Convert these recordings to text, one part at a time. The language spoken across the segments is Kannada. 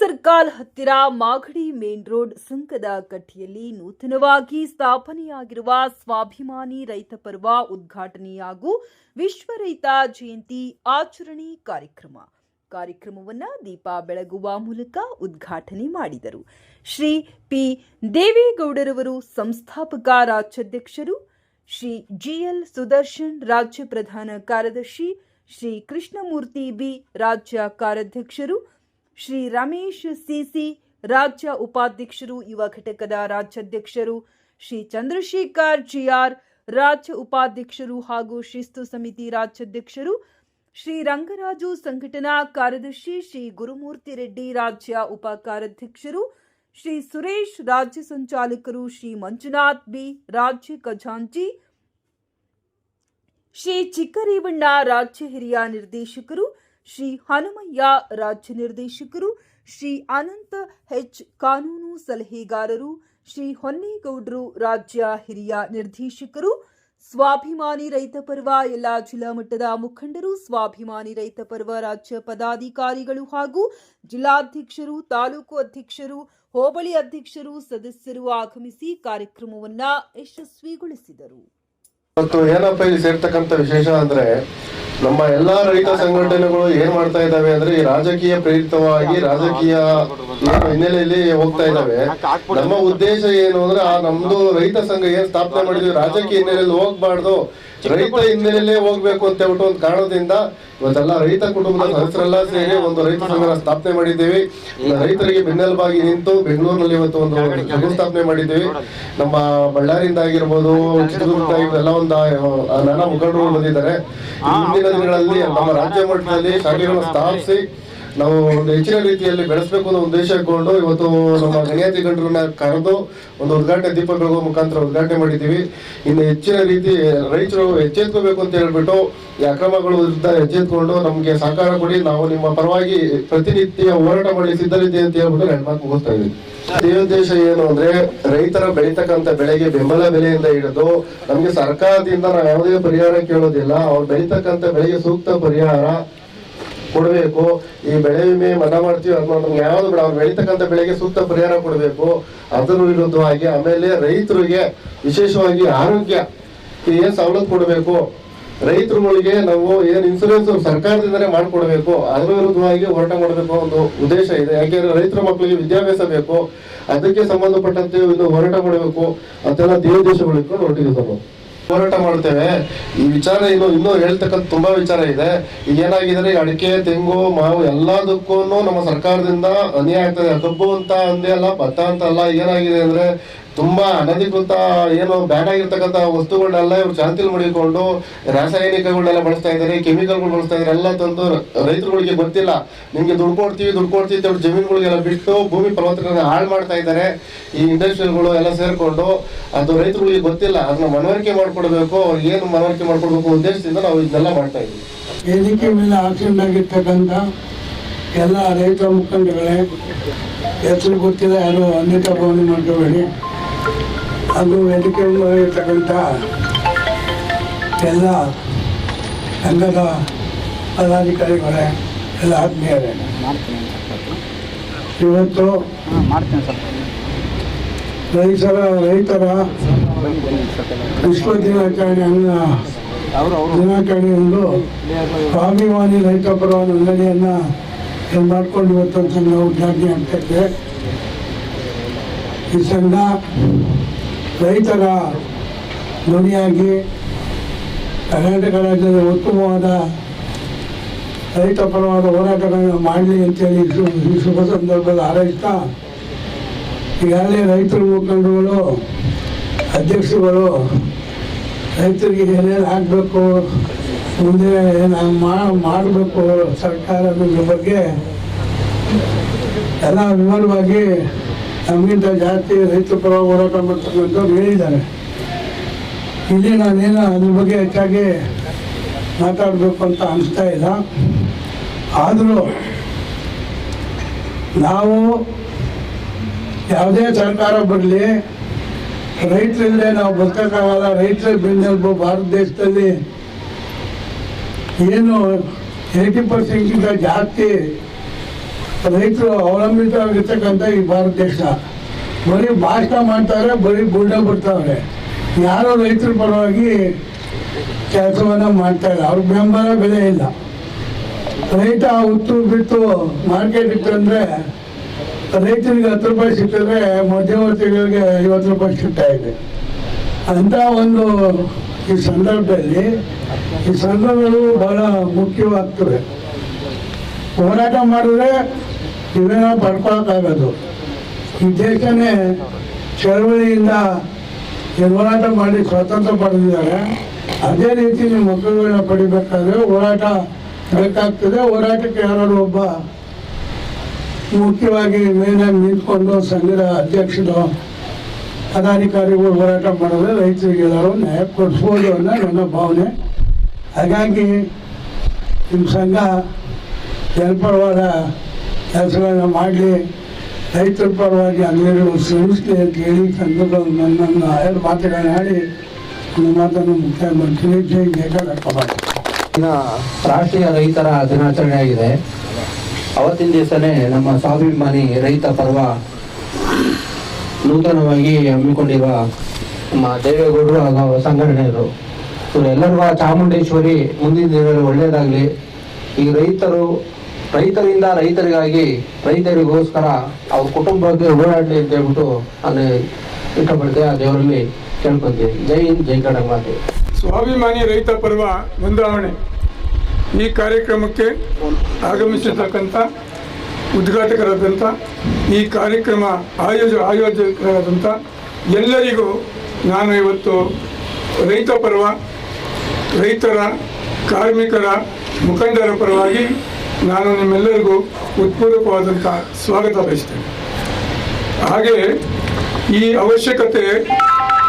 ಸರ್ಕಾಲ್ ಹತ್ತಿರ ಮಾಗಡಿ ಮೇನ್ ರೋಡ್ ಸುಂಕದ ಕಟ್ಟಿಯಲ್ಲಿ ನೂತನವಾಗಿ ಸ್ಥಾಪನೆಯಾಗಿರುವ ಸ್ವಾಭಿಮಾನಿ ರೈತ ಪರ್ವ ಉದ್ಘಾಟನೆ ಹಾಗೂ ವಿಶ್ವ ರೈತ ಜಯಂತಿ ಆಚರಣೆ ಕಾರ್ಯಕ್ರಮ. ಕಾರ್ಯಕ್ರಮವನ್ನು ದೀಪ ಬೆಳಗುವ ಮೂಲಕ ಉದ್ಘಾಟನೆ ಮಾಡಿದರು. ಶ್ರೀ ಪಿ ದೇವೇಗೌಡರವರು ಸಂಸ್ಥಾಪಕ ರಾಜ್ಯಾಧ್ಯಕ್ಷರು, ಶ್ರೀ ಜಿಎಲ್ ಸುದರ್ಶನ್ ರಾಜ್ಯ ಪ್ರಧಾನ ಕಾರ್ಯದರ್ಶಿ, ಶ್ರೀ ಕೃಷ್ಣಮೂರ್ತಿ ಬಿ ರಾಜ್ಯ ಕಾರ್ಯಾಧ್ಯಕ್ಷರು ಶ್ರೀ ರಮೇಶ್ ಸಿಸಿ, ರಾಜ್ಯ ಉಪಾಧ್ಯಕ್ಷರು, ಯುವ ಘಟಕದ ರಾಜ್ಯಾಧ್ಯಕ್ಷರು, ಶ್ರೀ ಚಂದ್ರಶೇಖರ್ ಜಿಆರ್ ರಾಜ್ಯ ಉಪಾಧ್ಯಕ್ಷರು ಹಾಗೂ ಶಿಸ್ತು ಸಮಿತಿ ರಾಜ್ಯಾಧ್ಯಕ್ಷರು, ಶ್ರೀ ರಂಗರಾಜು ಸಂಘಟನಾ ಕಾರ್ಯದರ್ಶಿ, ಶ್ರೀ ಗುರುಮೂರ್ತಿ ರೆಡ್ಡಿ ರಾಜ್ಯ ಉಪ ಕಾರ್ಯಾಧ್ಯಕ್ಷರು, ಶ್ರೀ ಸುರೇಶ್ ರಾಜ್ಯ ಸಂಚಾಲಕರು, ಶ್ರೀ ಮಂಜುನಾಥ್ ಬಿ, ರಾಜ್ಯ ಖಜಾಂಚಿ, ಶ್ರೀ ಚಿಕ್ಕರೇವಣ್ಣ, ರಾಜ್ಯ ಹಿರಿಯ ನಿರ್ದೇಶಕರು ಶ್ರೀ ಹನುಮಯ್ಯ ರಾಜ್ಯ ನಿರ್ದೇಶಕರು, ಶ್ರೀ ಅನಂತ ಹೆಚ್ ಕಾನೂನು ಸಲಹೆಗಾರರು, ಶ್ರೀ ಹೊನ್ನೇಗೌಡರು ರಾಜ್ಯ ಹಿರಿಯ ನಿರ್ದೇಶಕರು, ಸ್ವಾಭಿಮಾನಿ ರೈತ ಪರ್ವ ಎಲ್ಲ ಜಿಲ್ಲಾ ಮಟ್ಟದ ಮುಖಂಡರು, ಸ್ವಾಭಿಮಾನಿ ರೈತ ಪರ್ವ ರಾಜ್ಯ ಪದಾಧಿಕಾರಿಗಳು ಹಾಗೂ ಜಿಲ್ಲಾಧ್ಯಕ್ಷರು, ತಾಲೂಕು ಅಧ್ಯಕ್ಷರು, ಹೋಬಳಿ ಅಧ್ಯಕ್ಷರು, ಸದಸ್ಯರು ಆಗಮಿಸಿ ಕಾರ್ಯಕ್ರಮವನ್ನ ಯಶಸ್ವಿಗೊಳಿಸಿದರು. ಏನಪ್ಪ ಇಲ್ಲಿ ಸೇರ್ತಕ್ಕಂಥ ವಿಶೇಷ ಅಂದ್ರೆ ನಮ್ಮ ಎಲ್ಲಾ ರೈತ ಸಂಘಟನೆಗಳು ಏನ್ ಮಾಡ್ತಾ ಇದಾವೆ ಅಂದ್ರೆ ಈ ರಾಜಕೀಯ ಪ್ರೇರಿತವಾಗಿ ರಾಜಕೀಯ ಹಿನ್ನೆಲೆಯಲ್ಲಿ ಹೋಗ್ತಾ ಇದ್ದಾವೆ. ನಮ್ಮ ಉದ್ದೇಶ ಏನು ಅಂದ್ರೆ ಆ ನಮ್ದು ರೈತ ಸಂಘ ಏನ್ ಸ್ಥಾಪನೆ ಮಾಡಿದ್ವಿ, ರಾಜಕೀಯ ಹಿನ್ನೆಲೆಯಲ್ಲಿ ಹೋಗ್ಬಾರ್ದು. ರೈತ ಹಿನ್ನೆಲೆಯಲ್ಲೇ ಹೋಗ್ಬೇಕು ಅಂತ ಹೇಳ್ಬಿಟ್ಟು ಒಂದು ಕಾರಣದಿಂದ ಇವತ್ತೆಲ್ಲ ರೈತ ಕುಟುಂಬದ ಸದಸ್ಯರೆಲ್ಲ ಸೇರಿ ಒಂದು ರೈತ ಸಂಘನ ಸ್ಥಾಪನೆ ಮಾಡಿದ್ದೀವಿ. ರೈತರಿಗೆ ಬೆನ್ನೆಲುಬಾಗಿ ನಿಂತು ಬೆಂಗಳೂರಿನಲ್ಲಿ ಇವತ್ತು ಒಂದು ಸ್ಥಾಪನೆ ಮಾಡಿದ್ದೀವಿ. ನಮ್ಮ ಬಳ್ಳಾರಿಯಿಂದ ಆಗಿರ್ಬೋದು ಚಿತ್ರದುರ್ಗ ಇವೆಲ್ಲ ಒಂದು ನಾನಾ ಮುಖಂಡರು ಬಂದಿದ್ದಾರೆ. ಈ ಮುಂದಿನ ದಿನಗಳಲ್ಲಿ ನಮ್ಮ ರಾಜ್ಯ ಮಟ್ಟದಲ್ಲಿ ಶಾಖೆಗಳನ್ನು ಸ್ಥಾಪಿಸಿ ನಾವು ಒಂದು ಹೆಚ್ಚಿನ ರೀತಿಯಲ್ಲಿ ಬೆಳೆಸಬೇಕು ಅನ್ನೋ ಉದ್ದೇಶ ಇಟ್ಕೊಂಡು ಇವತ್ತು ನಮ್ಮ ಗಣ್ಯಾತಿ ಗಂಡರನ್ನ ಕರೆದು ಒಂದು ಉದ್ಘಾಟನೆ ದೀಪಗಳ ಮುಖಾಂತರ ಉದ್ಘಾಟನೆ ಮಾಡಿದ್ದೀವಿ. ಇನ್ನು ಹೆಚ್ಚಿನ ರೀತಿ ರೈತರು ಎಚ್ಚೆತ್ಕೋಬೇಕು ಅಂತ ಹೇಳ್ಬಿಟ್ಟು ಈ ಅಕ್ರಮಗಳು ವಿರುದ್ಧ ಎಚ್ಚೆತ್ಕೊಂಡು ನಮಗೆ ಸಹಕಾರ ಕೊಡಿ, ನಾವು ನಿಮ್ಮ ಪರವಾಗಿ ಪ್ರತಿನಿತ್ಯ ಹೋರಾಟ ಮಾಡಿ ಸಿದ್ಧರಿದ್ದೀವಿ ಅಂತ ಹೇಳ್ಬಿಟ್ಟು ನನ್ನ ಮಾತು ಮುಗಿಸ್ತಾ ಇದ್ದೀವಿ ಉದ್ದೇಶ ಏನು ಅಂದ್ರೆ ರೈತರ ಬೆಳೀತಕ್ಕಂತ ಬೆಳೆಗೆ ಬೆಂಬಲ ಬೆಲೆಯಿಂದ ಹಿಡಿದು ನಮ್ಗೆ ಸರ್ಕಾರದಿಂದ ನಾವು ಯಾವುದೇ ಪರಿಹಾರ ಕೇಳೋದಿಲ್ಲ, ಅವ್ರು ಬೆಳೀತಕ್ಕಂತ ಬೆಳೆಗೆ ಸೂಕ್ತ ಪರಿಹಾರ ಕೊಡಬೇಕು. ಈ ಬೆಳೆ ವಿಮೆ ಮನ್ನಾ ಮಾಡ್ತೀವಿ ಅಥವಾ ನಮ್ಗೆ ಯಾವ್ದು ಬೇಡ. ಅವ್ರು ಬೆಳೆಗೆ ಸೂಕ್ತ ಪರಿಹಾರ ಕೊಡಬೇಕು. ಅದರ ವಿರುದ್ಧವಾಗಿ ಆಮೇಲೆ ರೈತರಿಗೆ ವಿಶೇಷವಾಗಿ ಆರೋಗ್ಯ ಏನು ಸವಲತ್ತು ಕೊಡಬೇಕು. ರೈತರುಗಳಿಗೆ ನಾವು ಏನ್ ಇನ್ಸೂರೆನ್ಸ್ ಸರ್ಕಾರದಿಂದಲೇ ಮಾಡಿಕೊಡ್ಬೇಕು. ಅದ್ರ ವಿರುದ್ಧವಾಗಿ ಹೋರಾಟ ಮಾಡಬೇಕು ಒಂದು ಉದ್ದೇಶ ಇದೆ. ಯಾಕೆಂದ್ರೆ ರೈತರ ಮಕ್ಕಳಿಗೆ ವಿದ್ಯಾಭ್ಯಾಸ ಬೇಕು. ಅದಕ್ಕೆ ಸಂಬಂಧಪಟ್ಟಂತೆ ಹೋರಾಟ ಮಾಡಬೇಕು. ಅಂತೆಲ್ಲ ದೇವದೇಶಗಳು ಇಟ್ಕೊಂಡು ಹೊರಟಿದ್ದೀವಿ ನಾವು ಹೋರಾಟ ಮಾಡ್ತೇವೆ ಈ ವಿಚಾರ ಇನ್ನು, ಇನ್ನೂ ಹೇಳ್ತಕ್ಕಂಥ ತುಂಬಾ ವಿಚಾರ ಇದೆ. ಈಗ ಏನಾಗಿದೆ ಈ ಅಡಿಕೆ, ತೆಂಗು, ಮಾವು ಎಲ್ಲದಕ್ಕೂ ನಮ್ಮ ಸರ್ಕಾರದಿಂದ ಅನ್ಯಾಯ ಆಗ್ತದೆ. ಕಬ್ಬು ಅಂತ ಅಂದೇ ಅಲ್ಲ ಭತ್ತ ಅಂತ ಅಲ್ಲ. ಏನಾಗಿದೆ ಅಂದ್ರೆ ತುಂಬಾ ಅನಧಿಕೃತ ಏನು ಬ್ಯಾನ್ ಆಗಿರ್ತಕ್ಕಂಥ ವಸ್ತುಗಳನ್ನೆಲ್ಲ ಇವ್ರು ಶಾಂತಿಲಿ ಮಡಿಕೊಂಡು ರಾಸಾಯನಿಕಗಳನ್ನೆಲ್ಲ ಬಳಸ್ತಾ ಇದ್ದಾರೆ, ಕೆಮಿಕಲ್ಗಳು ಬಳಸ್ತಾ ಇದ್ದಾರೆ, ಎಲ್ಲ ತಂದು ರೈತರುಗಳಿಗೆ ಗೊತ್ತಿಲ್ಲ. ನಿಮ್ಗೆ ದುಡ್ಡು ಕೊಡ್ತೀವಿ ದುಡ್ಡು ಕೊಡ್ತೀವಿ ಹೇಳಿ ಜಮೀನುಗಳಿಗೆಲ್ಲ ಬಿಟ್ಟು ಭೂಮಿ ಫಲವತ್ತತೆಯನ್ನು ಹಾಳು ಮಾಡ್ತಾ ಇದ್ದಾರೆ. ಈ ಇಂಡಸ್ಟ್ರಿಗಳು ಎಲ್ಲ ಸೇರಿಕೊಂಡು ಅದು ರೈತರುಗಳಿಗೆ ಗೊತ್ತಿಲ್ಲ. ಅದನ್ನ ಮನವರಿಕೆ ಮಾಡ್ಕೊಡ್ಬೇಕು, ಅವ್ರಿಗೆ ಏನು ಮನವರಿಕೆ ಮಾಡ್ಕೊಡ್ಬೇಕು ಉದ್ದೇಶದಿಂದ ನಾವು ಇದನ್ನೆಲ್ಲ ಮಾಡ್ತಾ ಇದ್ದೀವಿ. ವೇದಿಕೆ ಮೇಲೆ ಆಸೀನರಾಗಿರ್ತಕ್ಕಂಥ ಎಲ್ಲ ರೈತ ಮುಖಂಡಗಳೇ ಹೆಸರು ಗೊತ್ತಿಲ್ಲ ಯಾರು ಅನ್ಯತಾ ಭಾವನೆ ಮಾಡ್ಕೋಬೇಡಿ. ಹಾಗೂ ವೇದಿಕೆ ಇರತಕ್ಕಂಥ ಎಲ್ಲ ಸಂಘದ ಪದಾಧಿಕಾರಿಗಳೇ ಎಲ್ಲ ಆತ್ಮೀಯರೇ. ಇವತ್ತು ರೈತರ ರೈತರ ವಿಶ್ವ ದಿನಾಚರಣೆ ಅವರು ದಿನಾಚರಣೆಯಂದು ಸ್ವಾಭಿಮಾನಿ ರೈತ ಪರ ನೋಂದಣಿಯನ್ನ ಏನ್ ಮಾಡ್ಕೊಂಡು ಇವತ್ತು ಸಂಘ ಉದ್ಘಾಟನೆ ಆಗ್ತೈತೆ ಈ ಸಂಘ ರೈತರ ಧ್ವನಿಯಾಗಿ ಕರ್ನಾಟಕ ರಾಜ್ಯದ ಉತ್ತಮವಾದ ರೈತ ಪರವಾದ ಹೋರಾಟಗಳನ್ನು ಮಾಡಲಿ ಅಂತೇಳಿ ಈ ಶುಭ ಸಂದರ್ಭದಲ್ಲಿ ಹಾರೈಸ್ತಾ, ಈಗಾಗಲೇ ರೈತರ ಮುಖಂಡರುಗಳು, ಅಧ್ಯಕ್ಷರುಗಳು, ರೈತರಿಗೆ ಏನೇನು ಆಗಬೇಕು ಮುಂದೆ ಏನು ಮಾಡಬೇಕು ಸರ್ಕಾರದ ಬಗ್ಗೆ ಎಲ್ಲ ವಿವರವಾಗಿ ನಮಗಿಂತ ಜಾತಿ, ರೈತ ಪರ ಹೋರಾಟ ಮಾಡ್ತಕ್ಕಂಥವ್ರು ಹೇಳಿದ್ದಾರೆ. ಇಲ್ಲಿ ನಾನೇನು ಅದ್ರ ಬಗ್ಗೆ ಹೆಚ್ಚಾಗಿ ಮಾತಾಡಬೇಕು ಅಂತ ಅನಿಸ್ತಾ ಇಲ್ಲ. ಆದರೂ ನಾವು ಯಾವುದೇ ಸರ್ಕಾರ ಬರಲಿ ರೈತರಿಂದ ನಾವು ಬದುಕೋಕ್ಕಾಗಲ್ಲ, ರೈತರ ಬೆನ್ನೆಲುಬು ಭಾರತ ದೇಶದಲ್ಲಿ ಏನು ಏಯ್ಟಿ ಪರ್ಸೆಂಟ್ಗಿಂತ ಜಾಸ್ತಿ ರೈತರು ಅವಲಂಬಿತವಾಗಿರ್ತಕ್ಕಂಥ ಈ ಭಾರತ ದೇಶ. ಬರೀ ಭಾಷಣ ಮಾಡ್ತಾವ್ರೆ, ಬರೀ ಗುಡ್ಡ ಬಿಡ್ತಾವ್ರೆ ಯಾರೋ ರೈತರ ಪರವಾಗಿ ಕೆಲಸವನ್ನು ಮಾಡ್ತಾ ಇಲ್ಲ. ಅವ್ರ ಬೆಂಬಲ ಬೆಲೆ ಇಲ್ಲ. ರೈತ ಉತ್ತು ಬಿಟ್ಟು ಮಾರ್ಕೆಟ್ ಇತ್ತಂದ್ರೆ ರೈತರಿಗೆ ಹತ್ತು ರೂಪಾಯಿ ಸಿಕ್ಕಿದ್ರೆ ಮಧ್ಯವರ್ತಿಗಳಿಗೆ ಐವತ್ತು ರೂಪಾಯಿ ಸಿಗ್ತಾ ಇದೆ. ಅಂತ ಒಂದು ಈ ಸಂದರ್ಭದಲ್ಲಿ ಈ ಸಂದರ್ಭಗಳು ಬಹಳ ಮುಖ್ಯವಾಗ್ತವೆ. ಹೋರಾಟ ಮಾಡಿದ್ರೆ ಇವೇನೋ ಪಡ್ಕೊಳಕ್ಕಾಗೋದು. ಈ ದೇಶನೇ ಚಳವಳಿಯಿಂದ ಹೋರಾಟ ಮಾಡಿ ಸ್ವಾತಂತ್ರ್ಯ ಪಡೆದಿದ್ದಾರೆ. ಅದೇ ರೀತಿ ನಿಮ್ಮ ಮಕ್ಕಳುಗಳನ್ನ ಪಡಿಬೇಕಾದ್ರೆ ಹೋರಾಟ ಬೇಕಾಗ್ತದೆ ಹೋರಾಟಕ್ಕೆ ಯಾರಾದ್ರು ಒಬ್ಬ ಮುಖ್ಯವಾಗಿ ಮೇನಾಗಿ ನಿಂತ್ಕೊಂಡು ಸಂಘದ ಅಧ್ಯಕ್ಷರು, ಪದಾಧಿಕಾರಿಗಳು ಹೋರಾಟ ಮಾಡಿದ್ರೆ ರೈತರಿಗೆ ಎಲ್ಲರೂ ನ್ಯಾಯ ಕೊಡಿಸ್ಬೋದು ಅನ್ನೋ ನನ್ನ ಭಾವನೆ. ಹಾಗಾಗಿ ನಿಮ್ಮ ಸಂಘ ಜನಪರವಾದ ಕೆಲಸಗಳನ್ನ ಮಾಡಲಿ. ರೈತರ ಪರವಾಗಿ ಅಂಗಡಿಗಳು ಶ್ರಮಿಸಲಿ ಅಂತ ಹೇಳಿ ನನ್ನನ್ನು ಎರಡು ಮಾತುಗಳನ್ನ ಆಡಿ ನನ್ನ ಮಾತನ್ನು ಮುಕ್ತಾಯ ಮಾಡ್ತೀನಿ ಜೈ ದಿನ ರಾಷ್ಟ್ರೀಯ ರೈತರ ದಿನಾಚರಣೆ ಆಗಿದೆ. ಅವತ್ತಿನ ದಿವಸನೇ ನಮ್ಮ ಸ್ವಾಭಿಮಾನಿ ರೈತ ಪರ್ವ ನೂತನವಾಗಿ ಹಮ್ಮಿಕೊಂಡಿರುವ ನಮ್ಮ ದೇವೇಗೌಡರು ಹಾಗೂ ಸಂಘಟನೆಯರು ಇವರೆಲ್ಲರಿಗೂ ಚಾಮುಂಡೇಶ್ವರಿ ಮುಂದಿನ ದಿನಗಳಲ್ಲಿ ಒಳ್ಳೆಯದಾಗಲಿ. ಈ ರೈತರು ರೈತರಿಂದ ರೈತರಿಗಾಗಿ ರೈತರಿಗೋಸ್ಕರ ಅವ್ರ ಕುಟುಂಬಕ್ಕೆ ಓಡಾಡಲಿ ಅಂತ ಹೇಳ್ಬಿಟ್ಟು ನಾನು ಇಷ್ಟಪಡ್ತೇವೆ ಆ ದೇವರಲ್ಲಿ ಕೇಳ್ಕೊಂತೀವಿ. ಜೈ ಹಿಂದ್, ಜೈ ಮಾತೆ. ಸ್ವಾಭಿಮಾನಿ ರೈತ ಪರ್ವ ನೋಂದಾವಣೆ ಈ ಕಾರ್ಯಕ್ರಮಕ್ಕೆ ಆಗಮಿಸತಕ್ಕಂಥ ಉದ್ಘಾಟಕರಾದಂಥ, ಈ ಕಾರ್ಯಕ್ರಮ ಆಯೋಜ, ಆಯೋಜಕರಾದಂಥ ಎಲ್ಲರಿಗೂ ನಾನು ಇವತ್ತು ರೈತ ಪರ್ವ, ರೈತರ, ಕಾರ್ಮಿಕರ ಮುಖಂಡರ ಪರವಾಗಿ ನಾನು ನಿಮ್ಮೆಲ್ಲರಿಗೂ ಉತ್ಪೂರ್ವಕವಾದಂಥ ಸ್ವಾಗತ ಬಯಸ್ತೇನೆ. ಹಾಗೆ ಈ ಅವಶ್ಯಕತೆ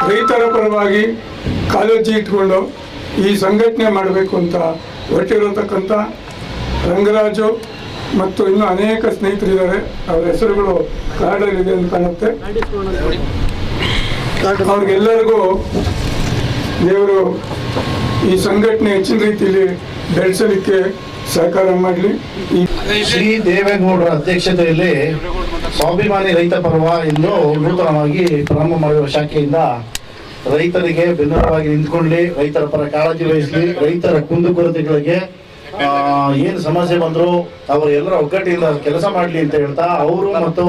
ರೈತರ ಪರವಾಗಿ ಕಾಳಜಿ ಇಟ್ಕೊಂಡು ಈ ಸಂಘಟನೆ ಮಾಡಬೇಕು ಅಂತ ಹೊರಟಿರತಕ್ಕಂಥ ರಂಗರಾಜು ಮತ್ತು ಇನ್ನೂ ಅನೇಕ ಸ್ನೇಹಿತರಿದ್ದಾರೆ. ಅವರ ಹೆಸರುಗಳು ಕಾರ್ಡಲ್ಲಿದೆ ಅಂತ ಕಾಣುತ್ತೆ. ಅವ್ರಿಗೆಲ್ಲರಿಗೂ ದೇವರು ಈ ಸಂಘಟನೆ ಹೆಚ್ಚಿನ ರೀತಿಯಲ್ಲಿ ಬೆಳೆಸಲಿಕ್ಕೆ ಸಹಕಾರ ಮಾಡಲಿ. ಶ್ರೀ ದೇವೇಗೌಡರ ಅಧ್ಯಕ್ಷತೆಯಲ್ಲಿ ಸ್ವಾಭಿಮಾನಿ ರೈತ ಪರ್ವ ಎಂದು ನೂತನವಾಗಿ ಪ್ರಾರಂಭ ಮಾಡಿರುವ ಶಾಖೆಯಿಂದ ರೈತರಿಗೆ ಬೆನ್ನರವಾಗಿ ನಿಂತ್ಕೊಳ್ಳಿ, ರೈತರ ಪರ ಕಾಳಜಿ ವಹಿಸಲಿ, ರೈತರ ಕುಂದುಕೊರತೆಗಳಿಗೆ ಏನು ಸಮಸ್ಯೆ ಬಂದ್ರು ಅವರು ಎಲ್ಲರ ಕೆಲಸ ಮಾಡಲಿ ಅಂತ ಹೇಳ್ತಾ ಅವರು ಮತ್ತು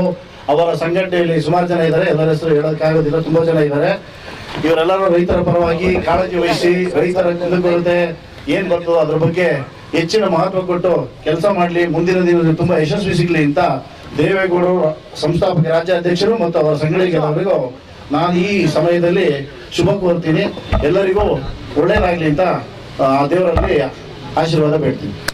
ಅವರ ಸಂಘಟನೆಯಲ್ಲಿ ಸುಮಾರು ಜನ ಇದ್ದಾರೆ. ಎಲ್ಲರ ಹೆಸರು ಹೇಳೋಕ್ಕಾಗೋದಿಲ್ಲ, ತುಂಬಾ ಜನ ಇದ್ದಾರೆ. ಇವರೆಲ್ಲರೂ ರೈತರ ಪರವಾಗಿ ಕಾಳಜಿ ವಹಿಸಿ, ರೈತರ ಕುಂದುಕೊರತೆ ಏನ್ ಬರ್ತದೋ ಅದ್ರ ಬಗ್ಗೆ ಹೆಚ್ಚಿನ ಮಹತ್ವ ಕೊಟ್ಟು ಕೆಲಸ ಮಾಡಲಿ, ಮುಂದಿನ ದಿನದಲ್ಲಿ ತುಂಬಾ ಯಶಸ್ವಿ ಸಿಗ್ಲಿ ಅಂತ ದೇವೇಗೌಡರು, ಸಂಸ್ಥಾಪಕ ರಾಜ್ಯಾಧ್ಯಕ್ಷರು ಮತ್ತು ಅವರ ಸಂಘಟನೆಗೆಲ್ಲರಿಗೂ ನಾನು ಈ ಸಮಯದಲ್ಲಿ ಶುಭ ಕೋರ್ತೀನಿ. ಎಲ್ಲರಿಗೂ ಒಳ್ಳೇದಾಗ್ಲಿ ಅಂತ, ಆ, ದೇವರಲ್ಲಿ ಆಶೀರ್ವಾದ ಬೇಡ್ತೀನಿ.